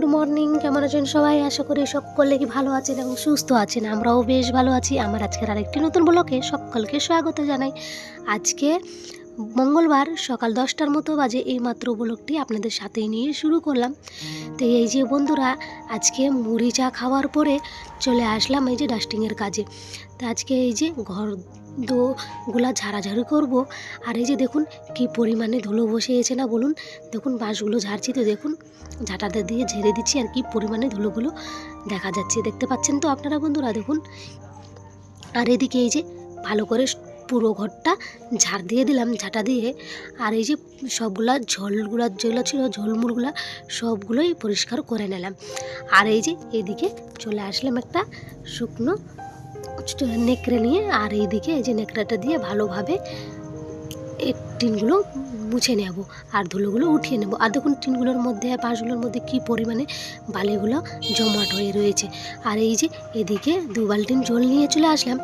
Good morning কেমন আছেন সবাই? আশা করি সকলে কি ভালো আছেন এবং সুস্থ আছেন। আমরাও বেশ ভালো আছি। আমার আজকের আরেকটি নতুন ব্লকে সকলকে স্বাগত জানাই। আজকে মঙ্গলবার সকাল দশটার মতো বাজে এই মাত্র ব্লকটি আপনাদের সাথেই নিয়ে শুরু করলাম। তো এই যে বন্ধুরা, আজকে মুড়ি চা খাওয়ার পরে চলে আসলাম এই যে ডাস্টিংয়ের কাজে। তো আজকে এই যে ঘর দোগুলা ঝাড়াঝাড়ি করব। আর এই যে দেখুন, কি পরিমাণে ধুলো বসিয়েছে না বলুন? দেখুন, বাঁশগুলো ঝাড়ছি তো দেখুন। ঝাঁটাটা দিয়ে ঝেড়ে দিচ্ছি আর কি পরিমাণে ধুলোগুলো দেখা যাচ্ছে। দেখতে পাচ্ছেন তো আপনারা বন্ধুরা, দেখুন। আর এদিকে এই যে ভালো করে পুরো ঘরটা ঝাড় দিয়ে দিলাম, ঝাঁটা দিয়ে। আর এই যে সবগুলা ঝোলগুলা যেগুলো ছিল ঝোলমুলগুলা সবগুলোই পরিষ্কার করে নিলাম। আর এই যে এদিকে চলে আসলাম একটা শুকনো নেকড়ে নিয়ে আর এইদিকে এই যে নেকড়াটা দিয়ে ভালোভাবে এই টিনগুলো মুছে নেব আর ধুলোগুলো উঠিয়ে নেব। আর দেখুন টিনগুলোর মধ্যে, পাশগুলোর মধ্যে কি পরিমাণে বালিগুলো জমাট হয়ে রয়েছে। আর এই যে এদিকে দু বালতিন জল নিয়ে চলে আসলাম।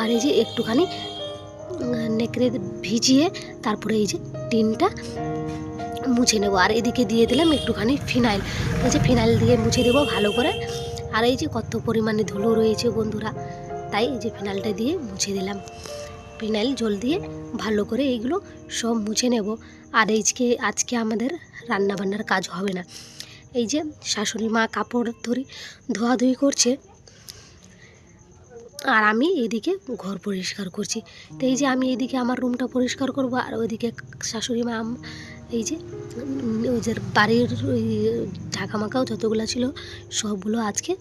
আর এই যে একটুখানি নেকড়ে ভিজিয়ে তারপরে এই যে টিনটা মুছে নেব। আর এদিকে দিয়ে দিলাম একটুখানি ফিনাইল। এই যে ফিনাইল দিয়ে মুছে দেবো ভালো করে। আর এই যে কত পরিমাণে ধুলো রয়েছে বন্ধুরা। তাই এই যে ফিনাইলটা দিয়ে মুছে দিলাম। ফিনাইল জল দিয়ে ভালো করে এইগুলো সব মুছে নেব। আর এইজকে আজকে আমাদের রান্না বান্নার কাজ হবে না। এই যে শাশুড়ি মা কাপড় ধরি, ধোয়াধুয়ি করছে। আর আমি এদিকে ঘর পরিষ্কার করছি। তো এই যে আমি এদিকে আমার রুমটা পরিষ্কার করব, আর ওইদিকে শাশুড়ি মা এই যে ওই যে বাড়ির ওই ঢাকামাকাও যতগুলো ছিল, সবগুলো আজকে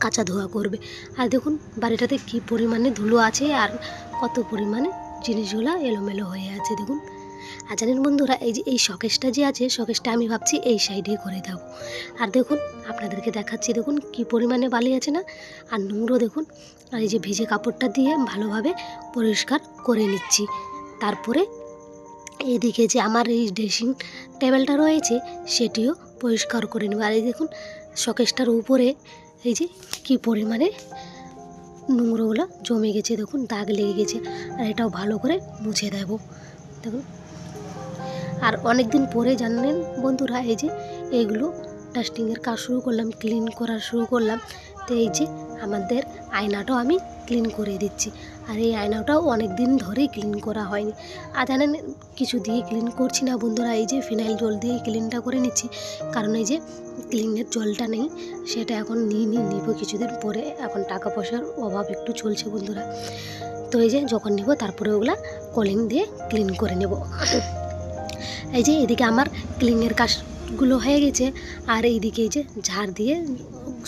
কাঁচা ধোয়া করবে। আর দেখুন, বাড়িটাতে কি পরিমাণে ধুলো আছে আর কত পরিমাণে জিনিসগুলো এলোমেলো হয়ে আছে, দেখুন। আর জানেন বন্ধুরা, এই যে, এই শকেসটা যে আছে, শকেসটা আমি ভাবছি এই সাইডেই করে দেবো। আর দেখুন, আপনাদেরকে দেখাচ্ছি, দেখুন কি পরিমাণে বালি আছে না? আর নোংরো, দেখুন। আর এই যে, ভিজে কাপড়টা দিয়ে ভালোভাবে পরিষ্কার করে নিচ্ছি। তারপরে এদিকে যে, আমার এই ড্রেসিং টেবিলটা রয়েছে, সেটিও পরিষ্কার করে নেব। আর এই দেখুন, শকেসটার উপরে এই যে কি পরিমাণে নোংরোগুলো জমে গেছে, দেখুন, দাগ লেগে গেছে। আর এটাও ভালো করে মুছে দেব। দেখুন। আর অনেক দিন পরে জানেন বন্ধুরা, এই যে এইগুলো ডাস্টিংয়ের কাজ শুরু করলাম, ক্লিন করা শুরু করলাম। তো এই যে আমাদের আয়নাটাও আমি ক্লিন করে দিচ্ছি। আর এই আয়নাটাও অনেক দিন ধরেই ক্লিন করা হয়নি। আর জানেন, কিছু দিয়ে ক্লিন করছি না বন্ধুরা, এই যে ফিনাইল জল দিয়ে ক্লিনটা করে নিচ্ছি। কারণ এই যে ক্লিনের জলটা নেই, সেটা এখন নিয়ে নিয়ে নিব কিছুদিন পরে, এখন টাকা পয়সার অভাব একটু চলছে বন্ধুরা। তো এই যে যখন নিব, তারপরে ওগুলা কলিং দিয়ে ক্লিন করে নেব। এই যে এদিকে আমার ক্লিনের কাজগুলো হয়ে গেছে, আর এইদিকে এই যে ঝাড় দিয়ে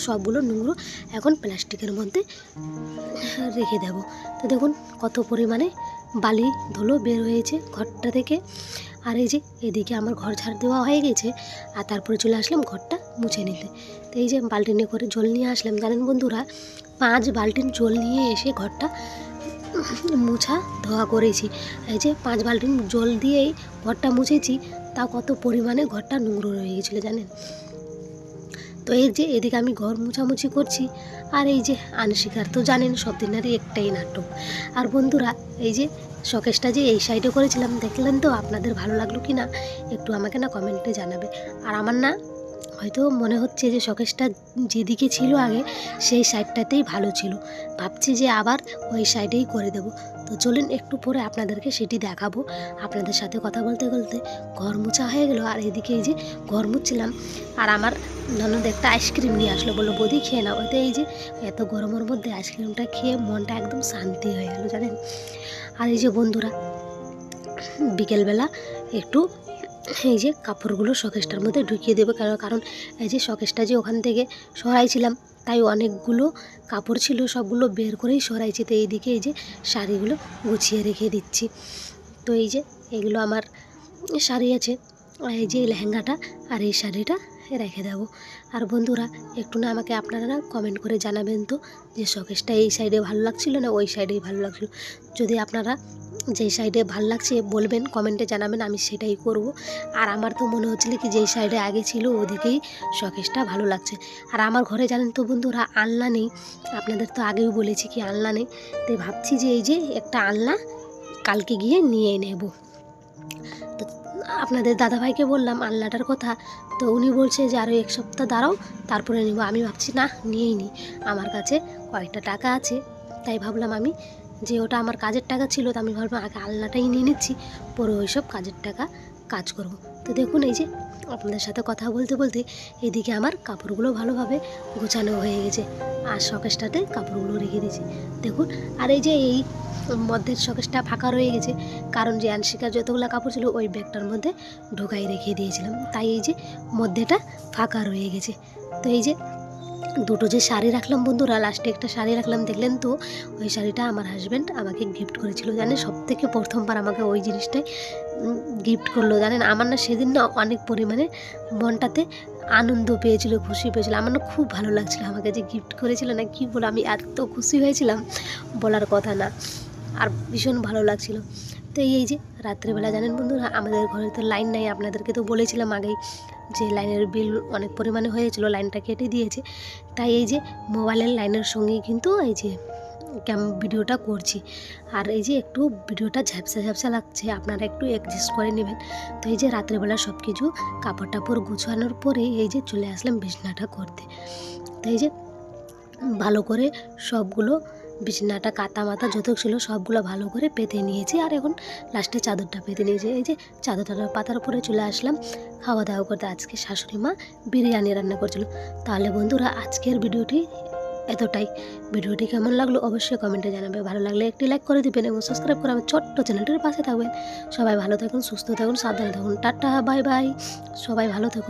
সবগুলো নোংরো এখন প্লাস্টিকের মধ্যে রেখে দেব। তো দেখুন কত পরিমাণে বালি ধুলো বের হয়েছে ঘরটা থেকে। আর এই যে এদিকে আমার ঘর ঝাড় দেওয়া হয়ে গেছে, আর তারপরে চলে আসলাম ঘরটা মুছে নিতে। তো এই যে বালটিনে করে জল নিয়ে আসলাম, জানেন বন্ধুরা, পাঁচ বালটিন জল নিয়ে এসে ঘরটা মুছা ধোয়া করেছি। এই যে পাঁচ বালতিন জল দিয়েই ঘরটা মুছেছি তা কত পরিমাণে ঘরটা নোংরো রয়ে গেছিল জানেন? তো এই যে এদিকে আমি ঘর মুছামুছি করছি, আর এই যে আনশিকার তো জানেন সব দিনেরই একটাই নাটক। আর বন্ধুরা, এই যে শকেশটা যে এই সাইডে করেছিলাম, দেখলেন তো আপনাদের ভালো লাগল কি না একটু আমাকে না কমেন্টে জানাবে। আর আমার না হয়তো মনে হচ্ছে যে শকেশটা যেদিকে ছিল আগে, সেই সাইডটাতেই ভালো ছিল। ভাবছি যে আবার ওই সাইডেই করে দেব। তো চলুন একটু পরে আপনাদেরকে সেটি দেখাবো। আপনাদের সাথে কথা বলতে বলতে ঘর মোছা হয়ে গেলো, আর এদিকে এই যে ঘর মুছছিলাম। আর আমার ননদ একটা আইসক্রিম নিয়ে আসলো বলল, বৌদি খেয়ে নাও। ওইতে এই যে এত গরমের মধ্যে আইসক্রিমটা খেয়ে মনটা একদম শান্তি হয়ে গেল, জানেন? আর এই যে বন্ধুরা, বিকেলবেলা একটু এই যে কাপড়গুলো শকেসটার মধ্যে ঢুকিয়ে দেবে, কারণ কারণ এই যে শকেসটা যে ওখান থেকে সরাইছিলাম, তাই অনেকগুলো কাপড় ছিল, সবগুলো বের করেই সরাইছি, তো এইদিকে এই যে শাড়িগুলো গুছিয়ে রেখে দিচ্ছি। তো এই যে এগুলো আমার শাড়ি আছে এই যে লেহেঙ্গাটা আর এই শাড়িটা রেখে দেবো। আর বন্ধুরা, একটু না আমাকে আপনারা না কমেন্ট করে জানাবেন তো যে শকেসটা এই সাইডে ভালো লাগছিল না ওই সাইডেই ভালো লাগছিল। যদি আপনারা যেই সাইডে ভালো লাগছে বলবেন কমেন্টে জানাবেন, আমি সেটাই করব। আর আমার তো মনে হচ্ছিল কি যেই সাইডে আগে ছিল ওদিকেই শকেসটা ভালো লাগছে। আর আমার ঘরে জানেন তো বন্ধুরা, আলনা নেই। আপনাদের তো আগেও বলেছি কি আলনা নেই। তাই ভাবছি যে এই যে একটা আলনা কালকে গিয়ে নিয়ে নেব। আপনাদের দাদাভাইকে বললাম আলনাটার কথা। তো উনি বলছে যে আরও এক সপ্তাহ দাঁড়াও, তারপরে নিব। আমি ভাবছি, না, নিয়েই নি। আমার কাছে কয়েকটা টাকা আছে। তাই ভাবলাম আমি যে, ওটা আমার কাজের টাকা ছিল, তো আমি ভাবলাম আগে আলনাটাই নিয়ে নিচ্ছি, পরে ওইসব কাজের টাকা কাজ করব। তো দেখুন, এই যে আপনাদের সাথে কথা বলতে বলতে এদিকে আমার কাপড়গুলো ভালোভাবে গোছানো হয়ে গেছে। আর শকেসটাতে কাপড়গুলো রেখে দিয়েছি। দেখুন, আর এই যে এই মধ্যের শকেসটা ফাঁকা রয়ে গেছে। কারণ যে আনশিকার যতগুলো কাপড় ছিল, ওই ব্যাগটার মধ্যে ঢোকাই রেখে দিয়েছিলাম। তাই এই যে মধ্যেটা ফাঁকা রয়ে গেছে। তো এই যে দুটো যে শাড়ি রাখলাম বন্ধুরা লাস্টে একটা শাড়ি রাখলাম, দেখলেন তো? ওই শাড়িটা আমার হাজব্যান্ড আমাকে গিফট করেছিল, জানেন? সব থেকে প্রথমবার আমাকে ওই জিনিসটাই গিফট করল, জানেন? আমার না সেদিন না অনেক পরিমাণে মনটাতে আনন্দ পেয়েছিল, খুশি পেয়েছিল। আমার না খুব ভালো লাগছিল আমাকে যে গিফট করেছিল, না কি বলো আমি এত খুশি হয়েছিলাম, বলার কথা না। আর ভীষণ ভালো লাগছিল। তো এই যে রাত্রেবেলা জানেন বন্ধুরা, আমাদের ঘরে তো লাইন নাই, আপনাদেরকে তো বলেছিলাম আগেই যে লাইনের বিল অনেক পরিমাণে হয়েছিল, লাইনটা কেটে দিয়েছে। তাই এই যে মোবাইলের লাইনের সঙ্গেই কিন্তু এই যে ক্যাম, ভিডিওটা করছি। আর এই যে একটু ভিডিওটা ঝাপসা ঝাপসা লাগছে, আপনারা একটু অ্যাডজাস্ট করে নেবেন। তো এই যে রাত্রেবেলা সব কিছু কাপড় টাপড় গুছানোর পরে এই যে চলে আসলাম বিছনাটা করতে। তো এই যে ভালো করে সবগুলো বিছনাটা কাতা মাথা যত ছিল সবগুলো ভালো করে পেতে নিয়েছি। আর এখন লাস্টে চাদরটা পেতে নিয়েছি। এই যে চাদরটা, পাতার উপরে চলে আসলাম। খাওয়া দাওয়া করতে আজকে শাশুড়ি মা বিরিয়ানি রান্না করছিল। তাহলে বন্ধুরা, আজকের ভিডিওটি এতটাই। ভিডিওটি কেমন লাগল অবশ্যই কমেন্টে জানাবে। ভালো লাগলে একটি লাইক করে দিবেন এবং সাবস্ক্রাইব করে আমার ছোট্ট চ্যানেলটির পাশে থাকবেন। সবাই ভালো থাকুন, সুস্থ থাকুন, সাবধানে থাকুন। টাটা বাই বাই সবাই ভালো থাকুন।